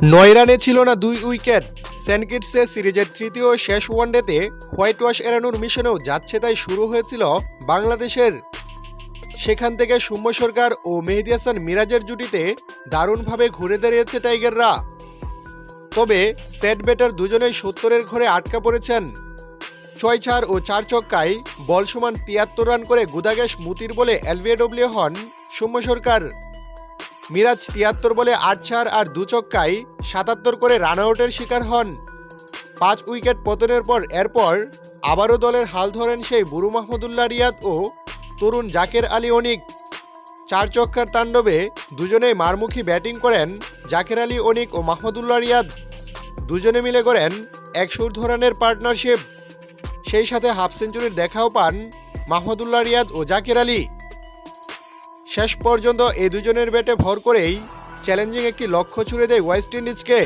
নয় রানে ছিল না দুই উইকেট। সেনকিটসে সিরিজের তৃতীয় শেষ ওয়ানডেতে হোয়াইট ওয়াশ এড়ানোর মিশনেও যাচ্ছে তাই শুরু হয়েছিল বাংলাদেশের। সেখান থেকে সৌম্য সরকার ও মেহেদি হাসান মিরাজের জুটিতে দারুণভাবে ঘুরে দাঁড়িয়েছে টাইগাররা। তবে সেট ব্যাটার দুজনেই সত্তরের ঘরে আটকা পড়েছেন। ছয় চার ও চার চক্কায় বল সমান তিয়াত্তর রান করে গুদাগেশ মুতির বলে এলভিএডব্লিউ হন সৌম্য সরকার। মিরাজ তিয়াত্তর বলে আট চার আর দু চক্কায় সাতাত্তর করে রান আউটের শিকার হন। পাঁচ উইকেট পতনের পর এরপর আবারও দলের হাল ধরেন সেই বুরু মাহমুদুল্লাহ রিয়াদ ও তরুণ জাকের আলী অনিক। চার চক্কার তাণ্ডবে দুজনেই মারমুখী ব্যাটিং করেন জাকের আলী অনিক ও মাহমুদুল্লাহ রিয়াদ। দুজনে মিলে করেন একশো রানের পার্টনারশিপ। সেই সাথে হাফ সেঞ্চুরির দেখাও পান মাহমুদুল্লাহ রিয়াদ ও জাকির আলী। শেষ পর্যন্ত এই দুজনের ব্যাটে ভর করেই চ্যালেঞ্জিং একটি লক্ষ্য ছুড়ে দেয় ওয়েস্ট ইন্ডিজকে।